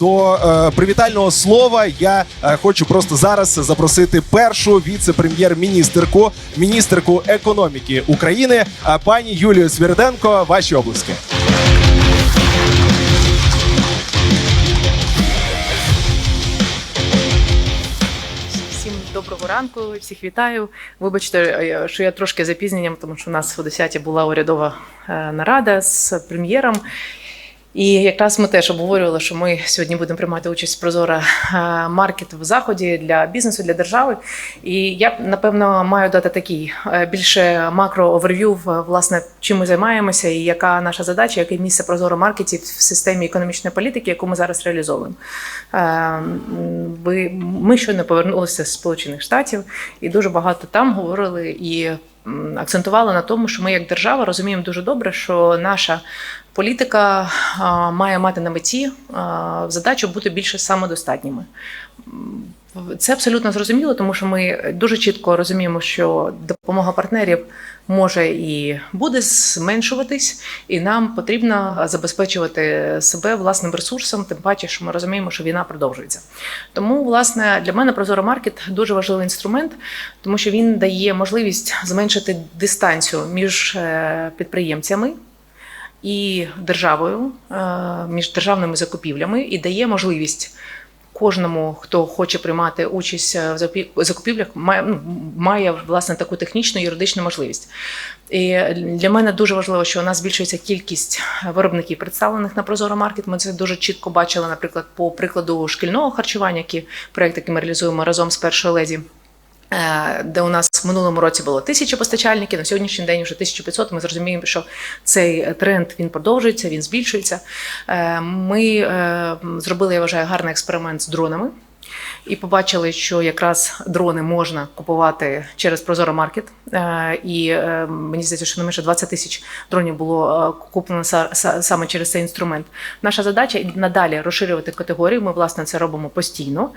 До е, привітального слова я е, хочу просто зараз запросити першу віце-прем'єр-міністерку, міністерку економіки України, е, пані Юлію Свіриденко. Ваші обласки. Всім доброго ранку, всіх вітаю. Вибачте, е, що я трошки запізненням, тому що у нас о 10 була урядова е, нарада з прем'єром. І якраз ми теж обговорювали, що ми сьогодні будемо приймати участь в Прозора е, маркет в заході для бізнесу, для держави. І я напевно маю дати такий е, більше макро-оверв'ю, в, власне, чим ми займаємося, і яка наша задача, яке місце Прозоро маркетів в системі економічної політики, яку ми зараз реалізовуємо. Е, ми щойно повернулися з Сполучених Штатів, і дуже багато там говорили і м, акцентували на тому, що ми як держава розуміємо дуже добре, що наша політика має мати на меті задачу бути більше самодостатніми. Це абсолютно зрозуміло, тому що ми дуже чітко розуміємо, що допомога партнерів може і буде зменшуватись, і нам потрібно забезпечувати себе власним ресурсом, тим паче, що ми розуміємо, що війна продовжується. Тому, власне, для мене Прозоро Маркет дуже важливий інструмент, тому що він дає можливість зменшити дистанцію між е, підприємцями і державою, е, між державними закупівлями, і дає можливість. Кожному, хто хоче приймати участь е, в закупівлях, має, ну, має власне таку технічну юридичну можливість. І для мене дуже важливо, що у нас збільшується кількість виробників, представлених на Прозоро Маркет. Ми це дуже чітко бачили, наприклад, по прикладу шкільного харчування, які проект, який ми реалізуємо разом з першою леді. Е, Де у нас в минулому році було тисяча постачальників, на сьогоднішній день вже 1500. Ми зрозуміємо, що цей тренд він продовжується, він збільшується. Е, Ми е, зробили, я вважаю, гарний експеримент з дронами. І побачили, що якраз дрони можна купувати через Прозоро Маркет. Е, І е, мені здається, що не менше 20 тисяч дронів було е, куплено са- са- саме через цей інструмент. Наша задача надалі розширювати категорію. Ми власне це робимо постійно.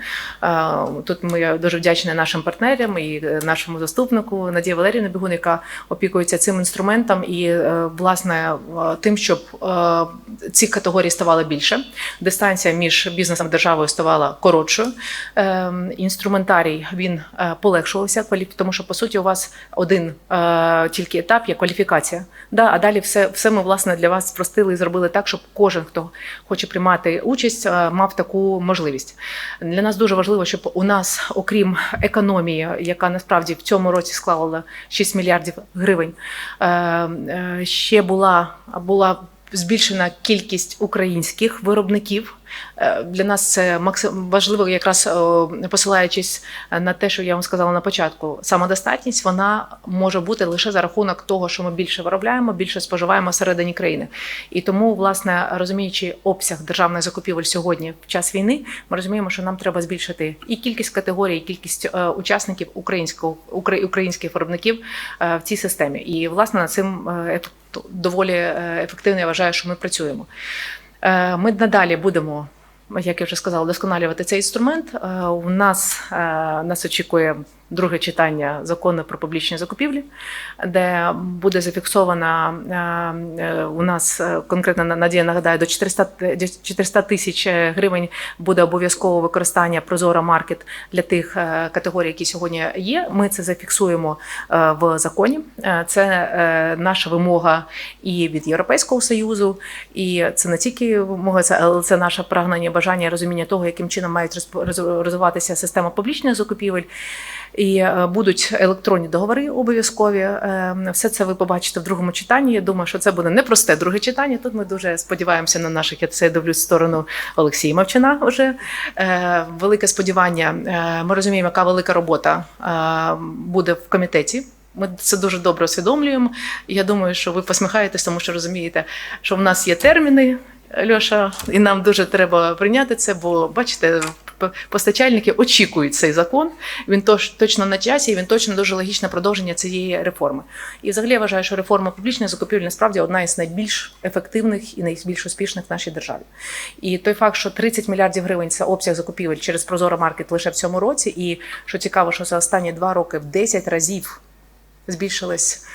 Тут ми дуже вдячні нашим партнерам і нашому заступнику Надії Валерівні Бігун, яка опікується цим інструментом і власне тим, щоб ці категорії ставали більше. Дистанція між бізнесом і державою ставала коротшою. Е, Інструментарій він е, полегшувався, тому що по суті у вас один е, тільки етап є кваліфікація. Да, а далі все, все ми власне для вас спростили і зробили так, щоб кожен, хто хоче приймати участь, е, мав таку можливість. Для нас дуже важливо, щоб у нас, окрім економії, яка насправді в цьому році склала 6 мільярдів гривень, е, е, ще була була. Збільшена кількість українських виробників Е, для нас це важливо, якраз посилаючись на те, що я вам сказала на початку. Самодостатність вона може бути лише за рахунок того, що ми більше виробляємо, більше споживаємо всередині країни. І тому, власне, розуміючи обсяг державних закупівель сьогодні в час війни, ми розуміємо, що нам треба збільшити і кількість категорій, і кількість е, учасників українського українських виробників е, в цій системі. І власне над цим доволі е, ефективно я вважаю, що ми працюємо. Е, Ми надалі будемо, як я вже сказала, досконалювати цей інструмент. Е, У нас, е, нас очікує друге читання закону про публічні закупівлі, де буде зафіксована е, у нас конкретно Надія нагадаю, до 400 400 тисяч гривень буде обов'язково використання Прозора Маркет для тих категорій, які сьогодні є. Ми це зафіксуємо в законі. Це наша вимога і від Європейського союзу, і це не тільки вимога, але це наше прагнення, бажання, розуміння того, яким чином мають розвиватися система публічних закупівель. І е, будуть електронні договори обов'язкові. Е, Все це ви побачите в другому читанні. Я думаю, що це буде непросте друге читання. Тут ми дуже сподіваємося на наших. Я це дивлюсь в сторону Олексія Мовчина. Вже Е, велике сподівання. Ми розуміємо, яка велика робота буде в комітеті. Ми це дуже добре усвідомлюємо. Я думаю, що ви посміхаєтесь, тому що розумієте, що в нас є терміни. Льоша, і нам дуже треба прийняти це, бо бачите, постачальники очікують цей закон. Він точ- точно на часі, і він точно дуже логічне продовження цієї реформи. І взагалі я вважаю, що реформа публічної закупівлі насправді одна із найбільш ефективних і найбільш успішних в нашій державі. І той факт, що 30 мільярдів гривень це обсяг закупівель через Прозоро Маркет лише в цьому році, і що цікаво, що за останні два роки в 10 разів збільшилась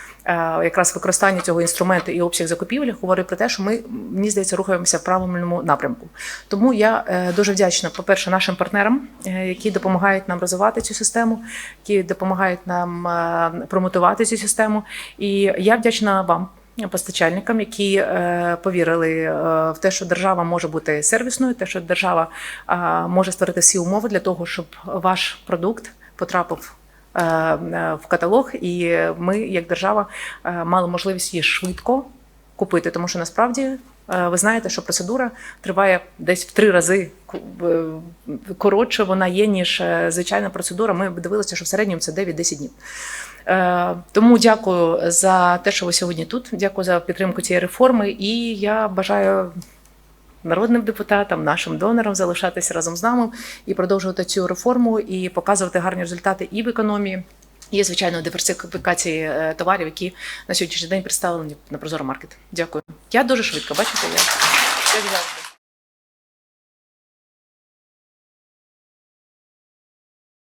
якраз використання цього інструменту і обсяг закупівель говорить про те, що ми мені здається рухаємося в правильному напрямку. Тому я е, дуже вдячна, по-перше, нашим партнерам, е, які допомагають нам розвивати цю систему, які допомагають нам е, промотувати цю систему. І я вдячна вам. Постачальникам, які е, повірили е, в те, що держава може бути сервісною, те, що держава е, може створити всі умови для того, щоб ваш продукт потрапив е, е, в каталог, і ми, як держава, е, мали можливість її швидко купити, тому що насправді е, ви знаєте, що процедура триває десь в три рази е, коротше вона є, ніж е, звичайна процедура. Ми дивилися, що в середньому це 9-10 днів. Е, Тому дякую за те, що ви сьогодні тут. Дякую за підтримку цієї реформи. І я бажаю народним депутатам, нашим донорам залишатися разом з нами і продовжувати цю реформу і показувати гарні результати і в економії. І, звичайно, диверсифікації е, товарів, які на сьогоднішній день представлені на Прозоро Маркет. Дякую. Я дуже швидко, бачите, я як завжди.